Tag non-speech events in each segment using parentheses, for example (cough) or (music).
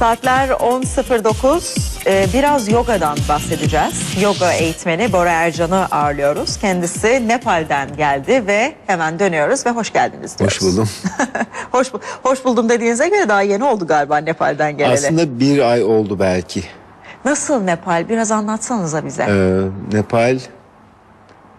Saatler 10.09. Ee, biraz yogadan bahsedeceğiz. Yoga eğitmeni Bora Ercan'ı ağırlıyoruz. Kendisi Nepal'den geldi ve hemen dönüyoruz ve hoş geldiniz diyoruz. Hoş buldum. (laughs) hoş, bu- hoş buldum dediğinize göre daha yeni oldu galiba Nepal'den geleli. Aslında bir ay oldu belki. Nasıl Nepal? Biraz anlatsanıza bize. Ee, Nepal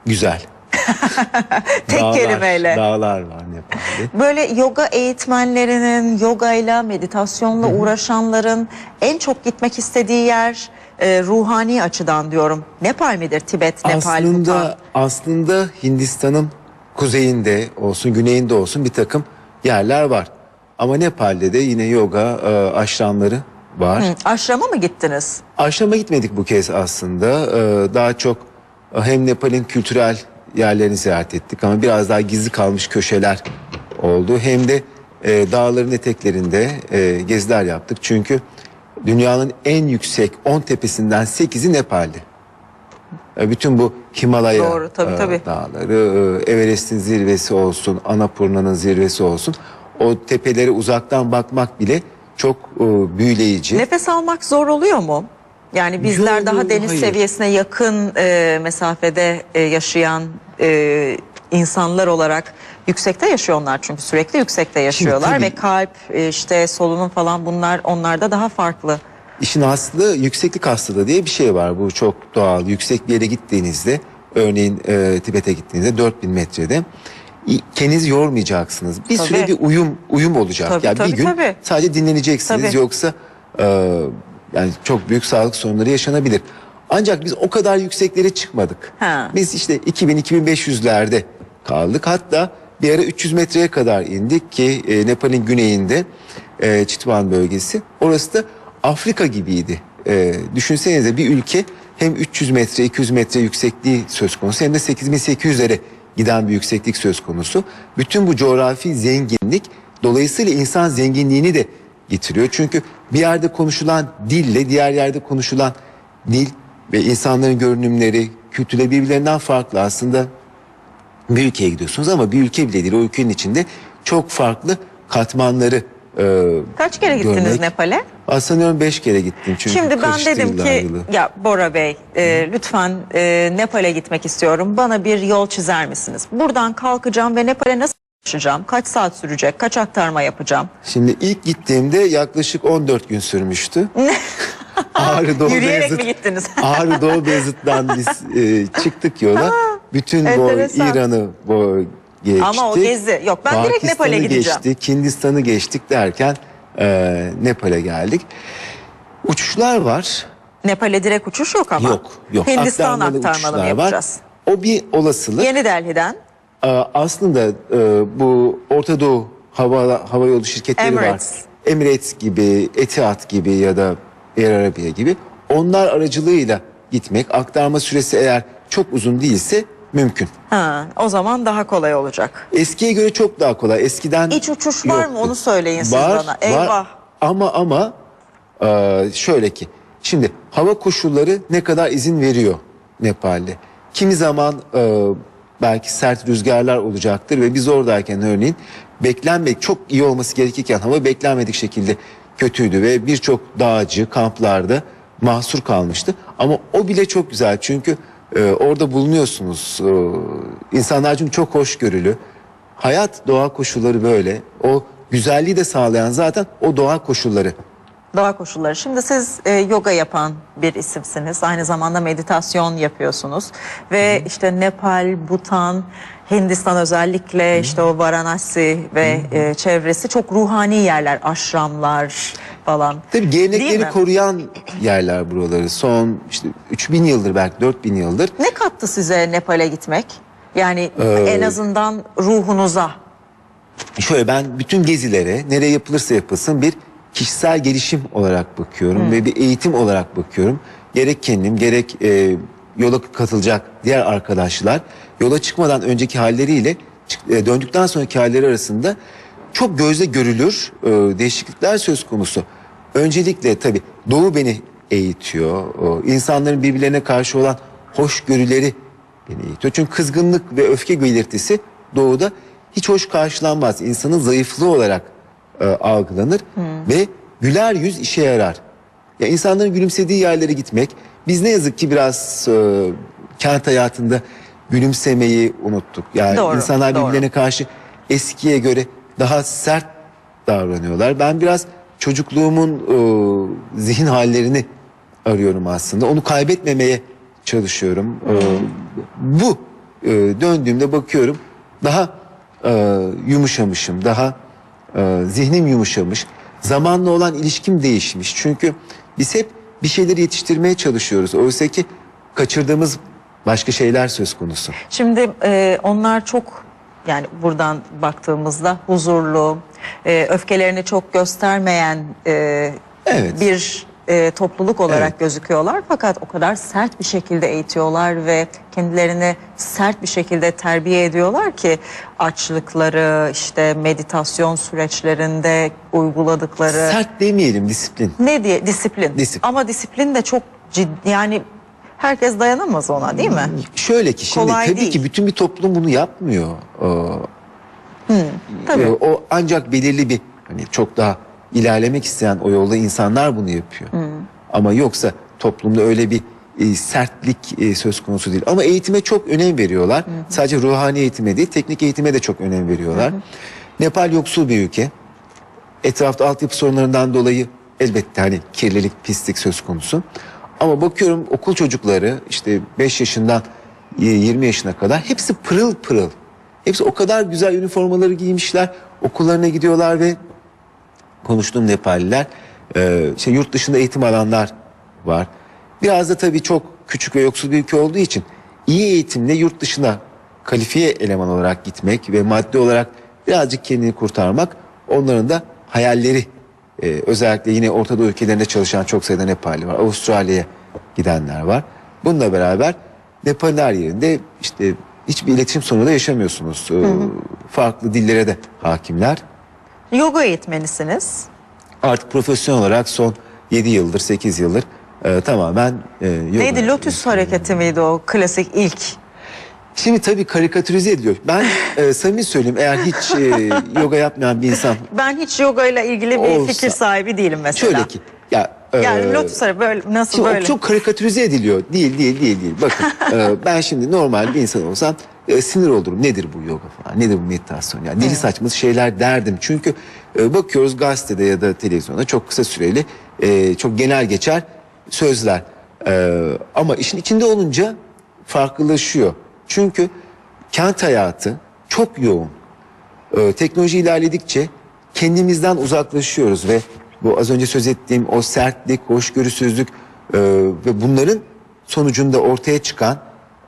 güzel. (laughs) Tek Dağlar- kelimeyle. Dağlar var Nepal'de. Böyle yoga eğitmenlerinin, yogayla, meditasyonla uğraşanların en çok gitmek istediği yer e, ruhani açıdan diyorum. Nepal midir? Tibet, Nepal, Bhutan? aslında aslında Hindistan'ın kuzeyinde olsun, güneyinde olsun bir takım yerler var. Ama Nepal'de de yine yoga e, aşramları var. Hı, Aşrama mı gittiniz? Aşrama gitmedik bu kez aslında. Ee, daha çok e, hem Nepal'in kültürel yerlerini ziyaret ettik ama biraz daha gizli kalmış köşeler oldu. Hem de e, dağların eteklerinde e, geziler yaptık. Çünkü dünyanın en yüksek 10 tepesinden 8'i Nepal'de. E, bütün bu Himalaya Doğru, tabii, e, tabii. dağları, e, Everest'in zirvesi olsun, Annapurna'nın zirvesi olsun. O tepelere uzaktan bakmak bile çok e, büyüleyici. Nefes almak zor oluyor mu? Yani bizler Yok, daha deniz hayır. seviyesine yakın e, mesafede e, yaşayan e, insanlar olarak yüksekte yaşıyorlar çünkü sürekli yüksekte yaşıyorlar tabii- ve kalp e, işte solunum falan bunlar onlarda daha farklı. İşin aslı yükseklik hastalığı diye bir şey var. Bu çok doğal. Yüksek bir yere gittiğinizde örneğin e, Tibet'e gittiğinizde 4000 metrede kendinizi yormayacaksınız. Bir Tabii. süre bir uyum uyum olacak. Tabii, yani tabii, bir gün tabii. sadece dinleneceksiniz Tabii. yoksa e, yani çok büyük sağlık sorunları yaşanabilir. Ancak biz o kadar yükseklere çıkmadık. Ha. Biz işte 2000-2500'lerde kaldık. Hatta bir ara 300 metreye kadar indik ki e, Nepal'in güneyinde e, Chitwan bölgesi. Orası da Afrika gibiydi. E, düşünsenize bir ülke hem 300 metre 200 metre yüksekliği söz konusu hem de 8800'lere giden bir yükseklik söz konusu. Bütün bu coğrafi zenginlik dolayısıyla insan zenginliğini de getiriyor. Çünkü bir yerde konuşulan dille diğer yerde konuşulan dil ve insanların görünümleri, kültürleri birbirlerinden farklı. Aslında bir ülkeye gidiyorsunuz ama bir ülke bile değil. O ülkenin içinde çok farklı katmanları e, Kaç kere gittiniz görmek. Nepal'e? Aa, sanıyorum beş kere gittim çünkü Şimdi ben dedim yıllar ki yılı. ya Bora Bey e, lütfen e, Nepal'e gitmek istiyorum. Bana bir yol çizer misiniz? Buradan kalkacağım ve Nepal'e nasıl Kaç saat sürecek? Kaç aktarma yapacağım? Şimdi ilk gittiğimde yaklaşık 14 gün sürmüştü. (laughs) Ağrı Doğu Yürüyerek Beyazıt- mi gittiniz? (laughs) Ağrı Doğu Beyazıt'tan biz e, çıktık yola. Bütün bu enteresan. İran'ı bu geçtik. Ama o gezi- yok, ben direkt Pakistan'ı Nepal'e gideceğim. geçtik, Hindistan'ı geçtik derken e, Nepal'e geldik. Uçuşlar var. Nepal'e direkt uçuş yok ama. Yok, yok. Hindistan Aktarmalı aktarmalı mı uçuşlar yapacağız? Var. O bir olasılık. Yeni Delhi'den aslında e, bu Orta Doğu hava hava yolu şirketleri Emirates. var. Emirates gibi, Etihad gibi ya da Air Arabia gibi onlar aracılığıyla gitmek aktarma süresi eğer çok uzun değilse mümkün. ha, o zaman daha kolay olacak. Eskiye göre çok daha kolay. Eskiden İç uçuş var mı? yoktu. Onu söyleyin siz Var, bana. var. Eyvah. Ama ama e, şöyle ki şimdi hava koşulları ne kadar izin veriyor Nepal'de. Kimi zaman e, belki sert rüzgarlar olacaktır ve biz oradayken örneğin beklenmedik çok iyi olması gerekirken hava beklenmedik şekilde kötüydü ve birçok dağcı kamplarda mahsur kalmıştı. Ama o bile çok güzel çünkü e, orada bulunuyorsunuz. E, insanlar çünkü çok hoşgörülü. Hayat doğa koşulları böyle. O güzelliği de sağlayan zaten o doğa koşulları. Doğa koşulları. Şimdi siz e, yoga yapan bir isimsiniz. Aynı zamanda meditasyon yapıyorsunuz. Ve işte Nepal, Bhutan, Hindistan özellikle işte o Varanasi ve e, çevresi çok ruhani yerler. Aşramlar falan. Tabii gelenekleri koruyan yerler buraları. Son işte 3000 yıldır belki 4000 yıldır. Ne kattı size Nepal'e gitmek? Yani Ee, en azından ruhunuza. Şöyle ben bütün gezilere nereye yapılırsa yapılsın bir kişisel gelişim olarak bakıyorum ve bir eğitim olarak bakıyorum. Gerek kendim gerek e, yola katılacak diğer arkadaşlar yola çıkmadan önceki halleriyle e, döndükten sonraki halleri arasında çok gözle görülür e, değişiklikler söz konusu. Öncelikle tabii Doğu beni eğitiyor. O, insanların birbirlerine karşı olan hoşgörüleri beni eğitiyor. Çünkü kızgınlık ve öfke belirtisi doğuda hiç hoş karşılanmaz. İnsanın zayıflığı olarak e, algılanır ve güler yüz işe yarar. Ya insanların gülümsediği yerlere gitmek. Biz ne yazık ki biraz e, kent hayatında gülümsemeyi unuttuk. Yani Doğru, insanlar doğru. birbirlerine karşı eskiye göre daha sert davranıyorlar. Ben biraz çocukluğumun e, zihin hallerini arıyorum aslında. Onu kaybetmemeye çalışıyorum. E, bu e, döndüğümde bakıyorum daha e, yumuşamışım, daha e, zihnim yumuşamış. Zamanla olan ilişkim değişmiş. Çünkü biz hep bir şeyleri yetiştirmeye çalışıyoruz. Oysa ki kaçırdığımız başka şeyler söz konusu. Şimdi e, onlar çok yani buradan baktığımızda huzurlu, e, öfkelerini çok göstermeyen e, Evet. bir e, topluluk olarak Evet. gözüküyorlar. Fakat o kadar sert bir şekilde eğitiyorlar ve kendilerini sert bir şekilde terbiye ediyorlar ki açlıkları, işte meditasyon süreçlerinde uyguladıkları Sert demeyelim disiplin. ne diye disiplin. Disiplin. Ama disiplin de çok ciddi yani herkes dayanamaz ona değil mi? Şöyle ki şimdi Kolay tabii değil. ki bütün bir toplum bunu yapmıyor. Ee, Tabii. e, o ancak belirli bir hani çok daha ilerlemek isteyen o yolda insanlar bunu yapıyor. Ama yoksa toplumda öyle bir e, sertlik e, söz konusu değil. Ama eğitime çok önem veriyorlar. Sadece ruhani eğitime değil, teknik eğitime de çok önem veriyorlar. Nepal yoksul bir ülke. Etrafta altyapı sorunlarından dolayı elbette hani kirlilik, pislik söz konusu. Ama bakıyorum okul çocukları işte 5 yaşından e, 20 yaşına kadar hepsi pırıl pırıl. Hepsi o kadar güzel üniformaları giymişler. Okullarına gidiyorlar ve konuştuğum Nepalliler e, şey yurt dışında eğitim alanlar var. Biraz da tabii çok küçük ve yoksul bir ülke olduğu için iyi eğitimle yurt dışına kalifiye eleman olarak gitmek ve maddi olarak birazcık kendini kurtarmak onların da hayalleri. E, özellikle yine Orta Doğu ülkelerinde çalışan çok sayıda Nepalli var. Avustralya'ya gidenler var. Bununla beraber Nepal'in her yerinde işte hiçbir iletişim sorunu da yaşamıyorsunuz. E, farklı dillere de hakimler. Yoga eğitmenisiniz. Artık profesyonel olarak son 7 yıldır 8 yıldır e, tamamen e, yoga. Neydi lotus hareketi miydi o klasik ilk? Şimdi tabii karikatürize ediliyor. Ben e, samimi söyleyeyim eğer hiç e, yoga yapmayan bir insan (laughs) Ben hiç yoga ile ilgili bir Olsa- fikir sahibi değilim mesela. şöyle ki ya e, Yani lotus hareketi böyle nasıl çok, böyle? çok karikatürize ediliyor. Değil değil değil değil. Bakın (laughs) e, ben şimdi normal bir insan olsam e, sinir olurum. Nedir bu yoga falan? Nedir bu meditasyon? Yani deli saçması şeyler derdim. Çünkü e, bakıyoruz gazetede ya da televizyonda çok kısa süreli e, çok genel geçer sözler. E, ama işin içinde olunca farklılaşıyor. Çünkü kent hayatı çok yoğun. Ee, teknoloji ilerledikçe kendimizden uzaklaşıyoruz ve bu az önce söz ettiğim o sertlik, hoşgörüsüzlük e, ve bunların sonucunda ortaya çıkan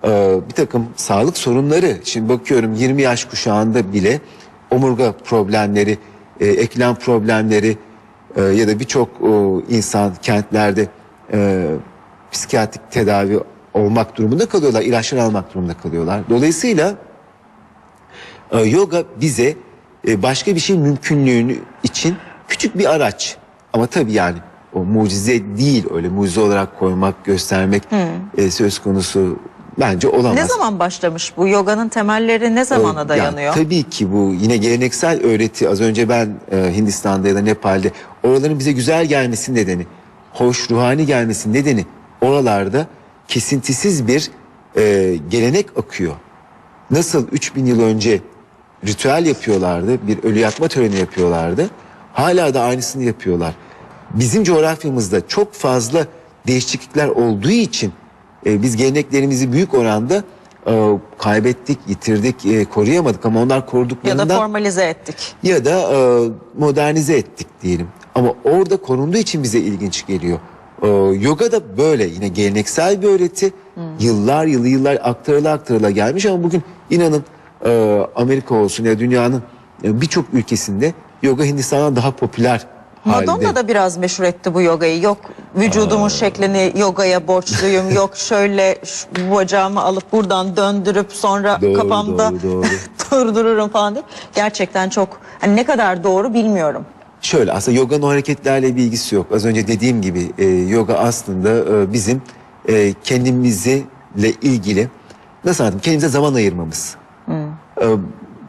e, bir takım sağlık sorunları. Şimdi bakıyorum 20 yaş kuşağında bile omurga problemleri, e, eklem problemleri e, ya da birçok e, insan kentlerde e, psikiyatrik tedavi olmak durumunda kalıyorlar, ilaçlar almak durumunda kalıyorlar. Dolayısıyla yoga bize e, başka bir şey mümkünlüğünü için küçük bir araç. Ama tabii yani o mucize değil öyle mucize olarak koymak, göstermek e, söz konusu bence olamaz. Ne zaman başlamış bu? Yoganın temelleri ne zamana ya dayanıyor? tabii ki bu yine geleneksel öğreti az önce ben e, Hindistan'da ya da Nepal'de oraların bize güzel gelmesi nedeni, hoş ruhani gelmesi nedeni oralarda kesintisiz bir e, gelenek akıyor. Nasıl 3000 yıl önce ritüel yapıyorlardı, bir ölü yakma töreni yapıyorlardı. Hala da aynısını yapıyorlar. Bizim coğrafyamızda çok fazla değişiklikler olduğu için e, biz geleneklerimizi büyük oranda e, kaybettik, yitirdik, e, koruyamadık ama onlar Ya koruduklarından da formalize ettik. ya da e, modernize ettik diyelim. Ama orada korunduğu için bize ilginç geliyor. E, yoga da böyle yine geleneksel bir öğreti. Yıllar yılı yıllar aktarıla aktarıla gelmiş ama bugün inanın e, Amerika olsun ya dünyanın e, birçok ülkesinde yoga Hindistan'dan daha popüler halde. Madonna da biraz meşhur etti bu yogayı. Yok vücudumun şeklini yogaya borçluyum. (laughs) Yok şöyle şu, bacağımı alıp buradan döndürüp sonra Doğru, kafamda doğru, (laughs) durdururum falan diye. Gerçekten çok hani ne kadar doğru bilmiyorum. Şöyle aslında yoganın o hareketlerle bir ilgisi yok. Az önce dediğim gibi e, yoga aslında e, bizim e, kendimizle ilgili nasıl anlatayım kendimize zaman ayırmamız. E,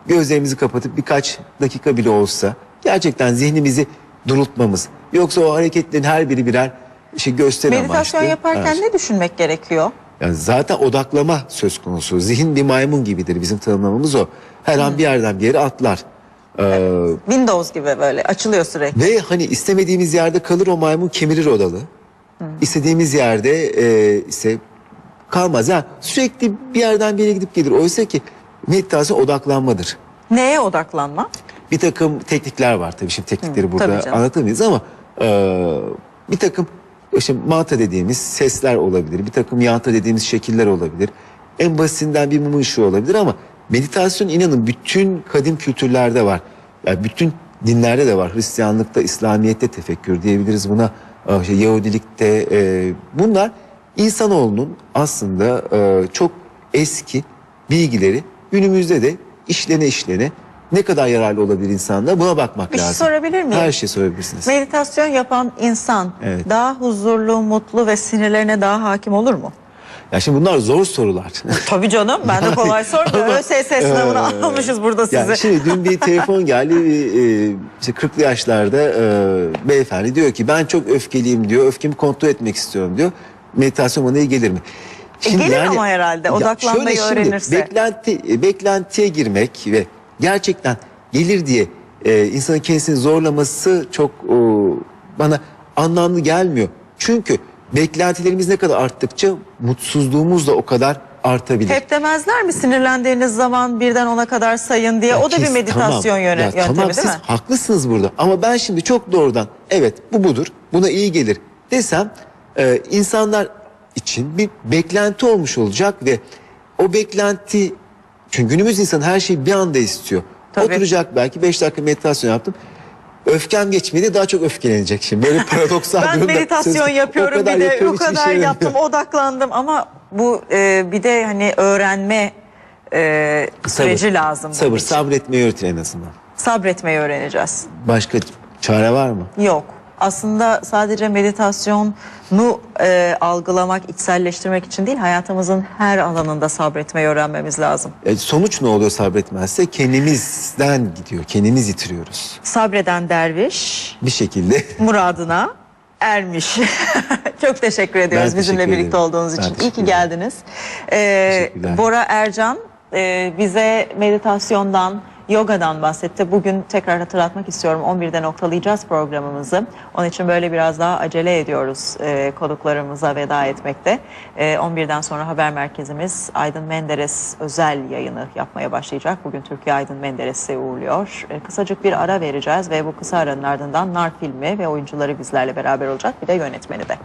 gözlerimizi kapatıp birkaç dakika bile olsa gerçekten zihnimizi durultmamız. Yoksa o hareketlerin her biri birer şey gösteri Meditasyon amaçlı. yaparken Evet. ne düşünmek gerekiyor? Yani zaten odaklama söz konusu. Zihin bir maymun gibidir bizim tanımlamamız o. Her an bir yerden bir yere atlar. Ee, Windows gibi böyle açılıyor sürekli. ve hani istemediğimiz yerde kalır o maymun kemirir odalı. İstediğimiz yerde e, ise kalmaz. Yani sürekli bir yerden bir yere gidip gelir. Oysa ki meditasyon odaklanmadır. Neye odaklanma? Bir takım teknikler var tabii şimdi teknikleri Hı, burada anlatamayız ama e, bir takım işte manta dediğimiz sesler olabilir. Bir takım yanta dediğimiz şekiller olabilir. En basitinden bir mum ışığı olabilir ama meditasyon inanın bütün kadim kültürlerde var. Yani bütün dinlerde de var. Hristiyanlıkta, İslamiyet'te tefekkür diyebiliriz buna. e, işte Yahudilikte e, bunlar insanoğlunun aslında e, çok eski bilgileri günümüzde de işlene işlene ne kadar yararlı olabilir insanlara buna bakmak Bir şey lazım. sorabilir miyim? Her şey sorabilirsiniz. Meditasyon yapan insan Evet. daha huzurlu, mutlu ve sinirlerine daha hakim olur mu? ya şimdi bunlar zor sorular. (laughs) Tabii canım ben de kolay sormuyorum. ÖSS sınavını eee, almışız burada sizi. Yani şimdi dün bir telefon geldi. Bir, e, işte 40'lı yaşlarda e, beyefendi diyor ki ben çok öfkeliyim diyor. Öfkemi kontrol etmek istiyorum diyor. Meditasyon bana iyi gelir mi? E, gelir ama herhalde, odaklanmayı şöyle şimdi, öğrenirse. Beklenti, e, beklentiye girmek ve gerçekten gelir diye e, insanın kendisini zorlaması çok e, bana anlamlı gelmiyor. Çünkü beklentilerimiz ne kadar arttıkça mutsuzluğumuz da o kadar artabilir. Hep demezler mi sinirlendiğiniz zaman birden ona kadar sayın diye? Ya o da bir kes- meditasyon tamam. yöne- Ya yöntemi tamam, değil siz mi? haklısınız burada ama ben şimdi çok doğrudan evet bu budur buna iyi gelir desem e, insanlar için bir beklenti olmuş olacak ve o beklenti çünkü günümüz insan her şeyi bir anda istiyor. Tabii. Oturacak belki 5 dakika meditasyon yaptım. Öfkem geçmedi daha çok öfkelenecek şimdi. Böyle (laughs) paradoksal Ben meditasyon söz- yapıyorum bir de yapıyorum, o kadar şey yaptım yaramıyor. odaklandım ama bu e, bir de hani öğrenme e, süreci lazım. Sabır, sabretmeyi öğretir en azından. Sabretmeyi öğreneceğiz. Başka çare var mı? Yok. Aslında sadece meditasyonu e, algılamak, içselleştirmek için değil, hayatımızın her alanında sabretmeyi öğrenmemiz lazım. E, sonuç ne oluyor sabretmezse? Kendimizden gidiyor. Kendimiz yitiriyoruz. Sabreden derviş Bir şekilde. (laughs) muradına ermiş. (laughs) Çok teşekkür ediyoruz Ben bizimle teşekkür birlikte ederim. olduğunuz için. İyi ki geldiniz. Ee. Bora Ercan e, bize meditasyondan, yogadan bahsetti. Bugün tekrar hatırlatmak istiyorum. 11'de noktalayacağız programımızı. Onun için böyle biraz daha acele ediyoruz e, konuklarımıza veda etmekte. E, 11'den sonra haber merkezimiz Aydın Menderes özel yayını yapmaya başlayacak. Bugün Türkiye Aydın Menderes'i uğurluyor. E, kısacık bir ara vereceğiz ve bu kısa aranın ardından Nar filmi ve oyuncuları bizlerle beraber olacak. Bir de yönetmeni de.